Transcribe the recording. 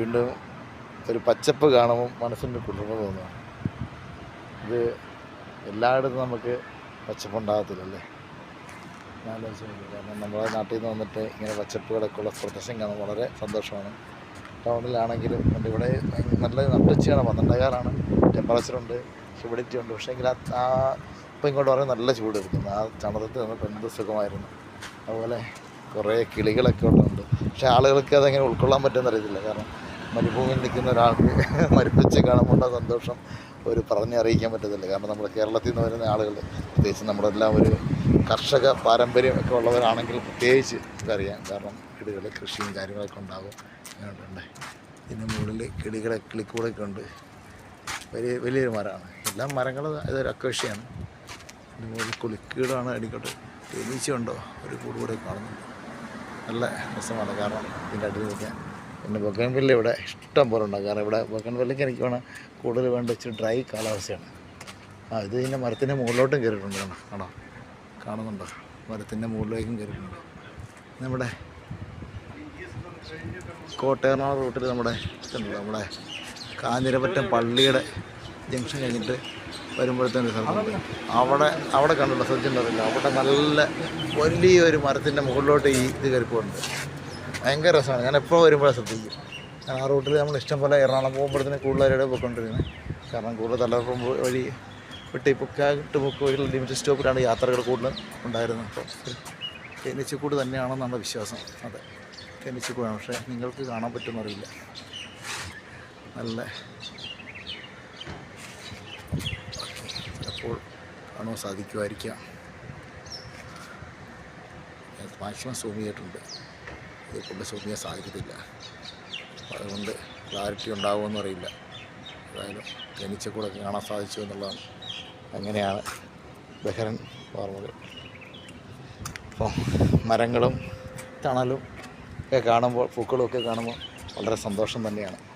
വീണ്ടും ഒരു പച്ചപ്പ് കാണുമ്പോൾ മനസ്സിന് കുളിർമ തോന്നുകയാണ് ഇത് എല്ലായിടത്തും നമുക്ക് പച്ചപ്പുണ്ടാകത്തില്ലല്ലേ? നോക്കി കാരണം നമ്മുടെ നാട്ടിൽ നിന്ന് വന്നിട്ട് ഇങ്ങനെ പച്ചപ്പുകളൊക്കെ ഉള്ള പ്രദേശം കാണാൻ വളരെ സന്തോഷമാണ്. ടൗണിലാണെങ്കിലും ഉണ്ട്. ഇവിടെ നല്ല നട്ടുച്ചയാണ്. പന്ത്രണ്ടേകാലാണ്. ടെമ്പറേച്ചറുണ്ട്. ഹ്യൂമിഡിറ്റി ഉണ്ട്. പക്ഷേ എങ്കിൽ ആ ഇപ്പം ഇങ്ങോട്ട് പറയുന്നത് നല്ല ചൂട് എടുക്കുന്നു ആ തണുപ്പത്ത് നമുക്ക് എന്ത് സുഖമായിരുന്നു. അതുപോലെ കുറേ കിളികളൊക്കെ ഉള്ളുണ്ട് പക്ഷെ ആളുകൾക്ക് അതെങ്ങനെ ഉൾക്കൊള്ളാൻ പറ്റുമെന്നറിയത്തില്ല കാരണം മരുഭൂമിയിൽ നിൽക്കുന്ന ഒരാൾക്ക് മരുപ്പിച്ച് കാണുമ്പോൾ സന്തോഷം ഒരു പറഞ്ഞറിയിക്കാൻ പറ്റത്തില്ല. കാരണം നമ്മൾ കേരളത്തിൽ നിന്ന് വരുന്ന ആളുകൾ പ്രത്യേകിച്ച് നമ്മളെല്ലാം ഒരു കർഷക പാരമ്പര്യം ഒക്കെ ഉള്ളവരാണെങ്കിൽ പ്രത്യേകിച്ച് ഇതറിയാം. കാരണം കിളികൾ കൃഷിയും കാര്യങ്ങളൊക്കെ ഉണ്ടാകും. അങ്ങനെയുണ്ട്. ഇതിന് മുകളിൽ കിളികളെ കിളിക്കൂടൊക്കെ ഉണ്ട്. വലിയ വലിയൊരു മരമാണ്. എല്ലാം മരങ്ങൾ ഇതൊരു അക്വേഷ്യയാണ് ഇതിന് മുകളിൽ കുളിക്കീടാണ് അടിക്കോട്ട്. തേനീച്ചയുണ്ടോ? ഒരു കൂടുകൂടെ കാണുന്നുണ്ട്. നല്ല രസമാണ്. കാരണം ഇതിന്റെ അടിയിൽ നിൽക്കാൻ പിന്നെ ബൊക്കൻവില്ല ഇവിടെ ഇഷ്ടം പോലെ ഉണ്ടാകും കാരണം ഇവിടെ ബൊക്കൻവില്ലയ്ക്ക് എനിക്ക് വേണം കൂടുതൽ വേണ്ട ഇച്ചിരി ഡ്രൈ കാലാവസ്ഥയാണ്. ആ ഇത് ഇതിന്റെ മരത്തിന്റെ മുകളിലോട്ടും കയറിയിട്ടുണ്ട് കാണാം. കാണാം കാണുന്നുണ്ടോ? മരത്തിന്റെ മുകളിലേക്കും കയറിയിട്ടുണ്ട്. നമ്മുടെ കോട്ടയർനാട് റൂട്ടിൽ നമ്മുടെ ഇഷ്ടമുണ്ട് നമ്മുടെ കാഞ്ഞിരപ്പറ്റം പള്ളിയുടെ ജംഗ്ഷൻ കഴിഞ്ഞിട്ട് വരുമ്പോഴത്തേന് സ്ഥലമുണ്ട് അവിടെ അവിടെ കണ്ടുള്ള ശ്രദ്ധിച്ചിട്ടുണ്ടല്ലോ അവിടെ നല്ല വലിയൊരു മരത്തിന്റെ മുകളിലോട്ട് ഈ ഇത് കയറിപ്പോണ്ട് ഭയങ്കര രസമാണ്. ഞാൻ എപ്പോൾ വരുമ്പോഴേ ശ്രദ്ധിക്കും. ഞാൻ ആ റൂട്ടിൽ നമ്മൾ ഇഷ്ടം പോലെ എറണാകുളം പോകുമ്പോഴത്തേന് കൂടുതലായിട്ട് പോയിക്കൊണ്ടിരിക്കുന്നത് കാരണം കൂടുതൽ തലപ്പുറം വഴി വിട്ട് പൊക്കാട്ട് പൊക്ക് വഴിയുള്ള ലിമിറ്റഡ് സ്റ്റോപ്പിലാണ് യാത്രകൾ കൂടുതൽ ഉണ്ടായിരുന്നത്. അപ്പോൾ തേനീച്ചക്കൂട് തന്നെയാണെന്നാണ് വിശ്വാസം. അതെ തേനീച്ചക്കൂടാണ്. പക്ഷേ നിങ്ങൾക്ക് കാണാൻ പറ്റുമെന്നറിയില്ല നല്ല ചിലപ്പോൾ കാണുവാൻ സാധിക്കുമായിരിക്കാം. മാക്സിമം സൂം ചെയ്തിട്ടുണ്ട്. ഇത് സൂം ചെയ്യാൻ സാധിക്കത്തില്ല. അതുകൊണ്ട് ക്ലാരിറ്റി ഉണ്ടാകുമെന്ന് അറിയില്ല. ഏതായാലും തേനീച്ചക്കൂടൊക്കെ കാണാൻ സാധിച്ചു എന്നുള്ളതാണ്. അങ്ങനെയാണ് ബഹ്റൻ പറഞ്ഞത്. അപ്പോൾ മരങ്ങളും തണലും ഒക്കെ കാണുമ്പോൾ പൂക്കളും ഒക്കെ കാണുമ്പോൾ വളരെ സന്തോഷം തന്നെയാണ്.